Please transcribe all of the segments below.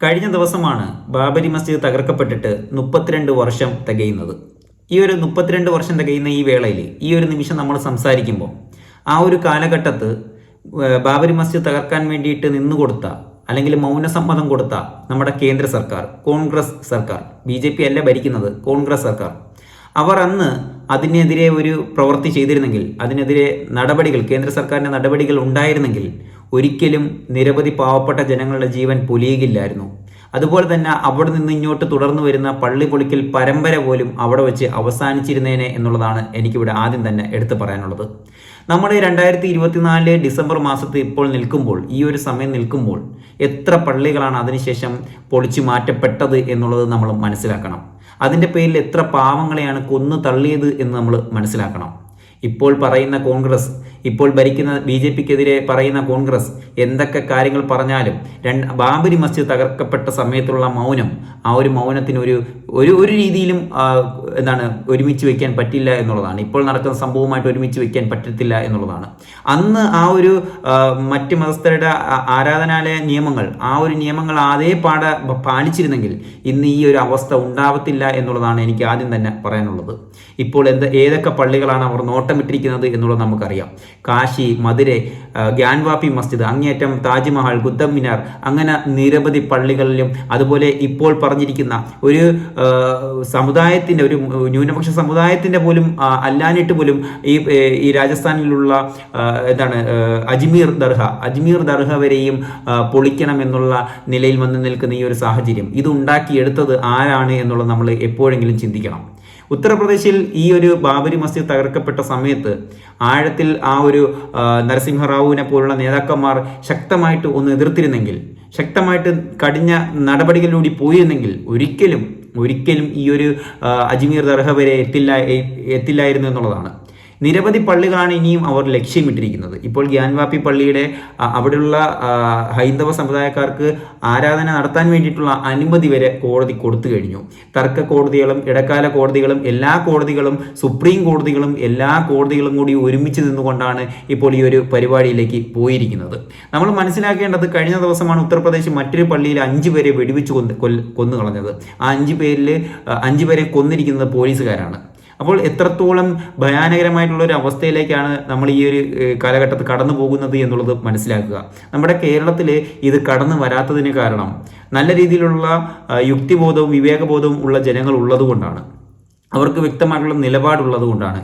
കഴിഞ്ഞ ദിവസമാണ് ബാബരി മസ്ജിദ് തകർക്കപ്പെട്ടിട്ട് മുപ്പത്തിരണ്ട് വർഷം തികയുന്നത്. ഈ ഒരു മുപ്പത്തിരണ്ട് വർഷം തികയുന്ന ഈ വേളയിൽ ഈ ഒരു നിമിഷം നമ്മൾ സംസാരിക്കുമ്പോൾ ആ ഒരു കാലഘട്ടത്ത് ബാബരി മസ്ജിദ് തകർക്കാൻ വേണ്ടിയിട്ട് നിന്നുകൊടുത്ത അല്ലെങ്കിൽ മൗനസമ്മതം കൊടുത്ത നമ്മുടെ കേന്ദ്ര സർക്കാർ കോൺഗ്രസ് സർക്കാർ ബി ജെ പി അല്ല ഭരിക്കുന്നത് കോൺഗ്രസ് സർക്കാർ. അവർ അന്ന് അതിനെതിരെ ഒരു പ്രവൃത്തി ചെയ്തിരുന്നെങ്കിൽ അതിനെതിരെ നടപടികൾ കേന്ദ്ര സർക്കാരിന്റെ നടപടികൾ ഉണ്ടായിരുന്നെങ്കിൽ ഒരിക്കലും നിരവധി പാവപ്പെട്ട ജനങ്ങളുടെ ജീവൻ പുലിയുകയില്ലായിരുന്നു. അതുപോലെ തന്നെ അവിടെ നിന്ന് ഇങ്ങോട്ട് തുടർന്നു വരുന്ന പള്ളി പൊളിക്കൽ പരമ്പര പോലും അവിടെ വെച്ച് അവസാനിച്ചിരുന്നേനെ എന്നുള്ളതാണ് എനിക്കിവിടെ ആദ്യം തന്നെ എടുത്തു പറയാനുള്ളത്. നമ്മുടെ രണ്ടായിരത്തി ഇരുപത്തിനാല് ഡിസംബർ മാസത്തിൽ ഇപ്പോൾ നിൽക്കുമ്പോൾ ഈ ഒരു സമയം നിൽക്കുമ്പോൾ എത്ര പള്ളികളാണ് അതിനുശേഷം പൊളിച്ചു മാറ്റപ്പെട്ടത് എന്നുള്ളത് നമ്മൾ മനസ്സിലാക്കണം. അതിന്റെ പേരിൽ എത്ര പാവങ്ങളെയാണ് കൊന്നു തള്ളിയത് എന്ന് നമ്മൾ മനസ്സിലാക്കണം. ഇപ്പോൾ പറയുന്ന കോൺഗ്രസ് ഇപ്പോൾ ഭരിക്കുന്ന ബി ജെ പിക്കെതിരെ പറയുന്ന കോൺഗ്രസ് എന്തൊക്കെ കാര്യങ്ങൾ പറഞ്ഞാലും രണ്ട് ബാബരി മസ്ജിദ് തകർക്കപ്പെട്ട സമയത്തുള്ള മൗനം ആ ഒരു മൗനത്തിന് ഒരു ഒരു രീതിയിലും എന്താണ് ഒരുമിച്ച് വെക്കാൻ പറ്റില്ല എന്നുള്ളതാണ്. ഇപ്പോൾ നടക്കുന്ന സംഭവമായിട്ട് ഒരുമിച്ച് വെക്കാൻ പറ്റത്തില്ല എന്നുള്ളതാണ്. അന്ന് ആ ഒരു മറ്റ് മതസ്ഥരുടെ ആരാധനാലയ നിയമങ്ങൾ ആ ഒരു നിയമങ്ങൾ അതേ പാട പാലിച്ചിരുന്നെങ്കിൽ ഇന്ന് ഈ ഒരു അവസ്ഥ ഉണ്ടാവത്തില്ല എന്നുള്ളതാണ് എനിക്ക് ആദ്യം തന്നെ പറയാനുള്ളത്. ഇപ്പോൾ എന്ത് ഏതൊക്കെ പള്ളികളാണ് അവർ നോട്ടമിട്ടിരിക്കുന്നത് എന്നുള്ളത് നമുക്കറിയാം. കാശി മധുര ഗ്യാൻവാപ്പി മസ്ജിദ് അങ്ങേറ്റം താജ്മഹൽ കുത്തബ് മിനാർ അങ്ങനെ നിരവധി പള്ളികളിലും അതുപോലെ ഇപ്പോൾ പറഞ്ഞിരിക്കുന്ന ഒരു സമുദായത്തിന്റെ ഒരു ന്യൂനപക്ഷ സമുദായത്തിന്റെ പോലും അല്ലാഞ്ഞിട്ട് പോലും ഈ ഈ രാജസ്ഥാനിലുള്ള എന്താണ് അജ്മീർ ദർഹ അജ്മീർ ദർഹ വരെയും പൊളിക്കണം എന്നുള്ള നിലയിൽ വന്ന് നിൽക്കുന്ന ഈ ഒരു സാഹചര്യം ഇത് ഉണ്ടാക്കിയെടുത്തത് ആരാണ് എന്നുള്ളത് നമ്മൾ എപ്പോഴെങ്കിലും ചിന്തിക്കണം. ഉത്തർപ്രദേശിൽ ഈ ഒരു ബാബരി മസ്ജിദ് തകർക്കപ്പെട്ട സമയത്ത് ആഴത്തിൽ ആ ഒരു നരസിംഹറാവുവിനെ പോലുള്ള നേതാക്കന്മാർ ശക്തമായിട്ട് ഒന്ന് എതിർത്തിരുന്നെങ്കിൽ ശക്തമായിട്ട് കടിഞ്ഞ നടപടികളിലൂടെ പോയിരുന്നെങ്കിൽ ഒരിക്കലും ഒരിക്കലും ഈ ഒരു അജ്മീർ ദർഹ വരെ എത്തില്ല എത്തില്ലായിരുന്നു എന്നുള്ളതാണ്. നിരവധി പള്ളികളാണ് ഇനിയും അവർ ലക്ഷ്യമിട്ടിരിക്കുന്നത്. ഇപ്പോൾ ഗ്യാൻവാപ്പി പള്ളിയുടെ അവിടെയുള്ള ഹൈന്ദവ സമുദായക്കാർക്ക് ആരാധന നടത്താൻ വേണ്ടിയിട്ടുള്ള അനുമതി വരെ കോടതി കൊടുത്തു കഴിഞ്ഞു. തർക്ക കോടതികളും ഇടക്കാല കോടതികളും എല്ലാ കോടതികളും സുപ്രീം കോടതികളും എല്ലാ കോടതികളും കൂടി ഒരുമിച്ച് നിന്നുകൊണ്ടാണ് ഇപ്പോൾ ഈ ഒരു പരിപാടിയിലേക്ക് പോയിരിക്കുന്നത്. നമ്മൾ മനസ്സിലാക്കേണ്ടത് കഴിഞ്ഞ ദിവസമാണ് ഉത്തർപ്രദേശ് മറ്റൊരു പള്ളിയിൽ അഞ്ചു പേരെ വെടിവെച്ച് കൊന്ന് കൊന്നു കളഞ്ഞത് ആ അഞ്ചു പേരിൽ അഞ്ച് പേരെ കൊന്നിരിക്കുന്നത് പോലീസുകാരാണ്. അപ്പോൾ എത്രത്തോളം ഭയാനകരമായിട്ടുള്ള ഒരു അവസ്ഥയിലേക്കാണ് നമ്മൾ ഈ ഒരു കാലഘട്ടത്ത് കടന്നു പോകുന്നത് എന്നുള്ളത് മനസ്സിലാക്കുക. നമ്മുടെ കേരളത്തിൽ ഇത് കടന്നു വരാത്തതിന് കാരണം നല്ല രീതിയിലുള്ള യുക്തിബോധവും വിവേകബോധവും ഉള്ള ജനങ്ങൾ ഉള്ളതുകൊണ്ടാണ്. അവർക്ക് വ്യക്തമായിട്ടുള്ള നിലപാടുള്ളത് കൊണ്ടാണ്.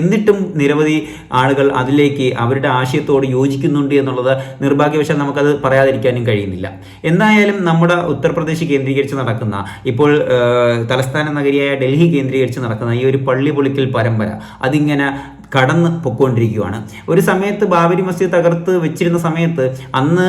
എന്നിട്ടും നിരവധി ആളുകൾ അതിലേക്ക് അവരുടെ ആശയത്തോട് യോജിക്കുന്നുണ്ട് എന്നുള്ളത് നിർഭാഗ്യവശാൽ നമുക്കത് പറയാതിരിക്കാനും കഴിയുന്നില്ല. എന്തായാലും നമ്മുടെ ഉത്തർപ്രദേശ് കേന്ദ്രീകരിച്ച് നടക്കുന്ന ഇപ്പോൾ തലസ്ഥാന നഗരിയായ ഡൽഹി കേന്ദ്രീകരിച്ച് നടക്കുന്ന ഈ ഒരു പള്ളി പൊളിക്കൽ പരമ്പര അതിങ്ങനെ കടന്ന് പൊക്കോണ്ടിരിക്കുകയാണ് ഒരു സമയത്ത് ബാബരി മസ്ജിദ് തകർത്ത് വെച്ചിരുന്ന സമയത്ത് അന്ന്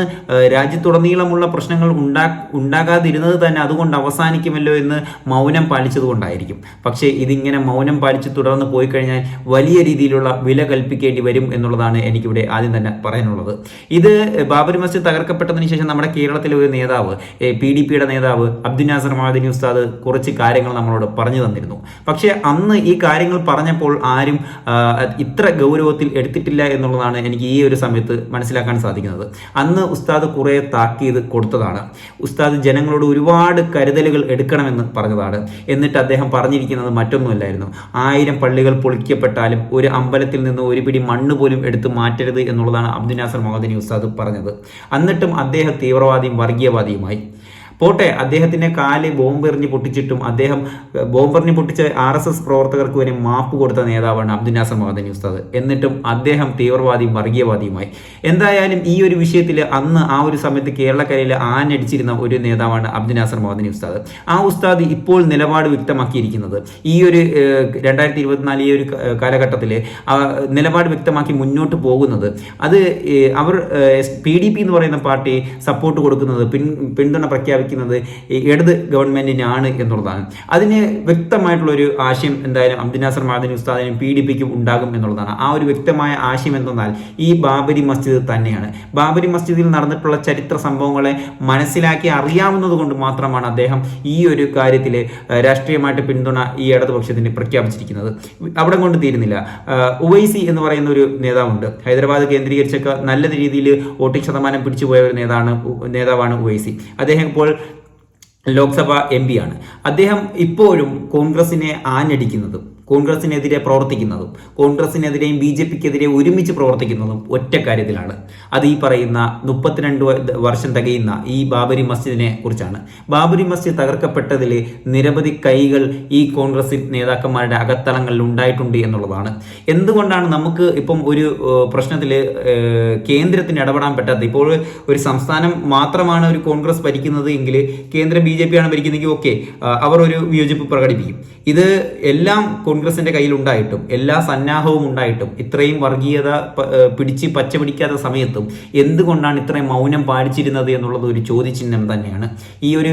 രാജ്യത്തുടനീളമുള്ള പ്രശ്നങ്ങൾ ഉണ്ടാ ഉണ്ടാകാതിരുന്നത് തന്നെ അതുകൊണ്ട് അവസാനിക്കുമല്ലോ എന്ന് മൗനം പാലിച്ചത് കൊണ്ടായിരിക്കും പക്ഷേ ഇതിങ്ങനെ മൗനം പാലിച്ച് തുടർന്ന് പോയി കഴിഞ്ഞാൽ വലിയ രീതിയിലുള്ള വില കൽപ്പിക്കേണ്ടി വരും എന്നുള്ളതാണ് എനിക്കിവിടെ ആദ്യം തന്നെ പറയാനുള്ളത്. ഇത് ബാബരി മസ്ജിദ് തകർക്കപ്പെട്ടതിന് ശേഷം നമ്മുടെ കേരളത്തിലെ ഒരു നേതാവ് പി ഡി പിയുടെ നേതാവ് അബ്ദുൽ നാസർ മഹാദിനി ഉസ്താദ് കുറച്ച് കാര്യങ്ങൾ നമ്മളോട് പറഞ്ഞു തന്നിരുന്നു. പക്ഷേ അന്ന് ഈ കാര്യങ്ങൾ പറഞ്ഞപ്പോൾ ആരും ഇത്ര ഗൗരവത്തിൽ എടുത്തിട്ടില്ല എന്നുള്ളതാണ് എനിക്ക് ഈ ഒരു സമയത്ത് മനസ്സിലാക്കാൻ സാധിക്കുന്നത്. അന്ന് ഉസ്താദ് കുറേ താക്കീത് കൊടുത്തതാണ്. ഉസ്താദ് ജനങ്ങളോട് ഒരുപാട് കരുതലുകൾ എടുക്കണമെന്ന് പറഞ്ഞതാണ്. എന്നിട്ട് അദ്ദേഹം പറഞ്ഞിരിക്കുന്നത് മറ്റൊന്നുമല്ലായിരുന്നു. ആയിരം പള്ളികൾ പൊളിക്കപ്പെട്ടാലും ഒരു അമ്പലത്തിൽ നിന്ന് ഒരു പിടി മണ്ണ് പോലും എടുത്ത് മാറ്റരുത് എന്നുള്ളതാണ് അബ്ദുനാസർ നാസർ ഉസ്താദ് പറഞ്ഞത്. എന്നിട്ടും അദ്ദേഹം തീവ്രവാദിയും വർഗീയവാദിയുമായി. പോട്ടെ അദ്ദേഹത്തിന്റെ കാൽ ബോംബെറിഞ്ഞ് പൊട്ടിച്ചിട്ടും അദ്ദേഹം ബോംബെറിഞ്ഞ് പൊട്ടിച്ച ആർ എസ് എസ് പ്രവർത്തകർക്ക് വരെ മാപ്പ് കൊടുത്ത നേതാവാണ് അബ്ദുൽ നാസർ മഹദനി ഉസ്താദ്. എന്നിട്ടും അദ്ദേഹം തീവ്രവാദിയും വർഗീയവാദിയുമായി. എന്തായാലും ഈ ഒരു വിഷയത്തിൽ അന്ന് ആ ഒരു സമയത്ത് കേരളക്കരയിൽ ആനടിച്ചിരുന്ന ഒരു നേതാവാണ് അബ്ദുൽ നാസർ മഹദനി ഉസ്താദ്. ആ ഉസ്താദ് ഇപ്പോൾ നിലപാട് വ്യക്തമാക്കിയിരിക്കുന്നത് ഈ ഒരു രണ്ടായിരത്തി ഇരുപത്തിനാല് ഈ ഒരു കാലഘട്ടത്തിൽ നിലപാട് വ്യക്തമാക്കി മുന്നോട്ട് പോകുന്നത്. അത് അവർ പി ഡി പി എന്ന് പറയുന്ന പാർട്ടി സപ്പോർട്ട് കൊടുക്കുന്നത് പിന്തുണ പ്രഖ്യാപിക്കുന്നത് ഈ ഇടത് ഗവൺമെന്റിനാണ് എന്നുള്ളതാണ്. അതിന് വ്യക്തമായിട്ടുള്ളൊരു ആശയം എന്തായാലും അബ്ദിനാസർ മാദിനി ഉസ്താദിനും പി ഡി പിക്കും ഉണ്ടാകും എന്നുള്ളതാണ്. ആ ഒരു വ്യക്തമായ ആശയം എന്തെന്നാൽ ഈ ബാബരി മസ്ജിദ് തന്നെയാണ്. ബാബരി മസ്ജിദിൽ നടന്നിട്ടുള്ള ചരിത്ര സംഭവങ്ങളെ മനസ്സിലാക്കി അറിയാവുന്നത് കൊണ്ട് മാത്രമാണ് അദ്ദേഹം ഈ ഒരു കാര്യത്തിൽ രാഷ്ട്രീയമായിട്ട് പിന്തുണ ഈ ഇടതുപക്ഷത്തിന് പ്രഖ്യാപിച്ചിരിക്കുന്നത്. അവിടെ കൊണ്ട് തീരുന്നില്ല. ഉവൈസി എന്ന് പറയുന്ന ഒരു നേതാവുണ്ട്. ഹൈദരാബാദ് കേന്ദ്രീകരിച്ചൊക്കെ നല്ല രീതിയിൽ വോട്ടിംഗ് ശതമാനം പിടിച്ചുപോയ ഒരു നേതാവാണ് നേതാവാണ് ഉവൈസി. അദ്ദേഹം ഇപ്പോൾ ലോക്സഭ എം പിയാണ് അദ്ദേഹം ഇപ്പോഴും കോൺഗ്രസിനെ ആഞ്ഞടിക്കുന്നതും കോൺഗ്രസിനെതിരെ പ്രവർത്തിക്കുന്നതും കോൺഗ്രസിനെതിരെയും ബി ജെ പിക്കെതിരെ ഒരുമിച്ച് പ്രവർത്തിക്കുന്നതും ഒറ്റ കാര്യത്തിലാണ്. അത് ഈ പറയുന്ന മുപ്പത്തിരണ്ട് വർഷം തികയുന്ന ഈ ബാബരി മസ്ജിദിനെ കുറിച്ചാണ്. ബാബരി മസ്ജിദ് തകർക്കപ്പെട്ടതിൽ നിരവധി കൈകൾ ഈ കോൺഗ്രസ് നേതാക്കന്മാരുടെ അകത്തളങ്ങളിൽ ഉണ്ടായിട്ടുണ്ട് എന്നുള്ളതാണ്. എന്തുകൊണ്ടാണ് നമുക്ക് ഇപ്പം ഒരു പ്രശ്നത്തിൽ കേന്ദ്രത്തിന് ഇടപെടാൻ പറ്റാത്ത ഇപ്പോൾ ഒരു സംസ്ഥാനം മാത്രമാണ് ഒരു കോൺഗ്രസ് ഭരിക്കുന്നത് എങ്കിൽ കേന്ദ്രം ബി ജെ പി ആണ് ഭരിക്കുന്നതെങ്കിൽ ഓക്കെ അവർ ഒരു വിയോജിപ്പ് പ്രകടിപ്പിക്കും. ഇത് എല്ലാം കോൺഗ്രസിന്റെ കയ്യിൽ ഉണ്ടായിട്ടും എല്ലാ സന്നാഹവും ഉണ്ടായിട്ടും ഇത്രയും വർഗീയത പിടിച്ച് പച്ച പിടിക്കാത്ത സമയത്തും എന്തുകൊണ്ടാണ് ഇത്രയും മൗനം പാലിച്ചിരുന്നത് എന്നുള്ളത് ഒരു ചോദ്യചിഹ്നം തന്നെയാണ്. ഈ ഒരു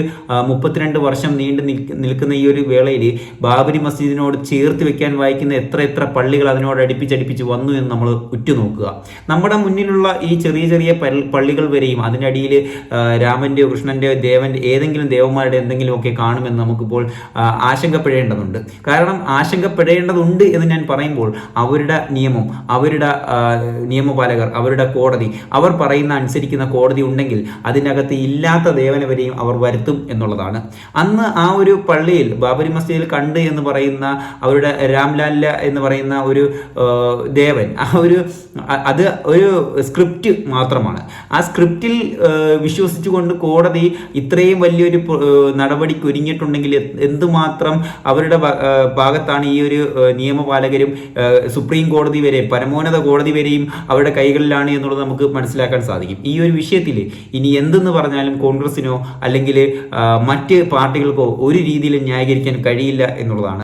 മുപ്പത്തിരണ്ട് വർഷം നീണ്ടു നിൽക്കുന്ന ഈ ഒരു വേളയിൽ ബാബരി മസ്ജിദിനോട് ചേർത്ത് വെക്കാൻ വായിക്കുന്ന എത്ര എത്ര പള്ളികൾ അതിനോട് അടുപ്പിച്ചടുപ്പിച്ച് വന്നു എന്ന് നമ്മൾ ഉറ്റുനോക്കുക. നമ്മുടെ മുന്നിലുള്ള ഈ ചെറിയ ചെറിയ പള്ളികൾ വരെയും അതിനടിയിൽ രാമന്റെയോ കൃഷ്ണന്റെയോ ദേവന്റെ ഏതെങ്കിലും ദേവന്മാരുടെ എന്തെങ്കിലുമൊക്കെ കാണുമെന്ന് നമുക്കിപ്പോൾ ആശങ്കപ്പെടേണ്ടതുണ്ട്. കാരണം ആശങ്കപ്പെടേണ്ടതുണ്ട് എന്ന് ഞാൻ പറയുമ്പോൾ അവരുടെ നിയമം അവരുടെ നിയമപാലകർ അവരുടെ കോടതി അവർ പറയുന്ന അനുസരിക്കുന്ന കോടതി ഉണ്ടെങ്കിൽ അതിനകത്ത് ഇല്ലാത്ത ദേവനെ വരെയും അവർ വരുത്തും എന്നുള്ളതാണ്. അന്ന് ആ ഒരു പള്ളിയിൽ ബാബരി മസ്ജിദിൽ കണ്ട് എന്ന് പറയുന്ന അവരുടെ രാംലാല എന്ന് പറയുന്ന ഒരു ദേവൻ ആ ഒരു അത് ഒരു സ്ക്രിപ്റ്റ് മാത്രമാണ്. ആ സ്ക്രിപ്റ്റിൽ വിശ്വസിച്ചുകൊണ്ട് കോടതി ഇത്രയും വലിയൊരു നടപടിക്ക് ഒരുങ്ങിയിട്ടുണ്ടെങ്കിൽ എന്തുമാത്രം അവരുടെ ഭാഗത്താണ് ഈ ഒരു നിയമപാലകരും സുപ്രീം കോടതി വരെ പരമോന്നത കോടതി വരെയും അവരുടെ കൈകളിലാണ് എന്നുള്ളത് നമുക്ക് മനസ്സിലാക്കാൻ സാധിക്കും. ഈ ഒരു വിഷയത്തിൽ ഇനി എന്തെന്ന് പറഞ്ഞാലും കോൺഗ്രസിനോ അല്ലെങ്കിൽ മറ്റ് പാർട്ടികൾക്കോ ഒരു രീതിയിലും ന്യായീകരിക്കാൻ കഴിയില്ല എന്നുള്ളതാണ്.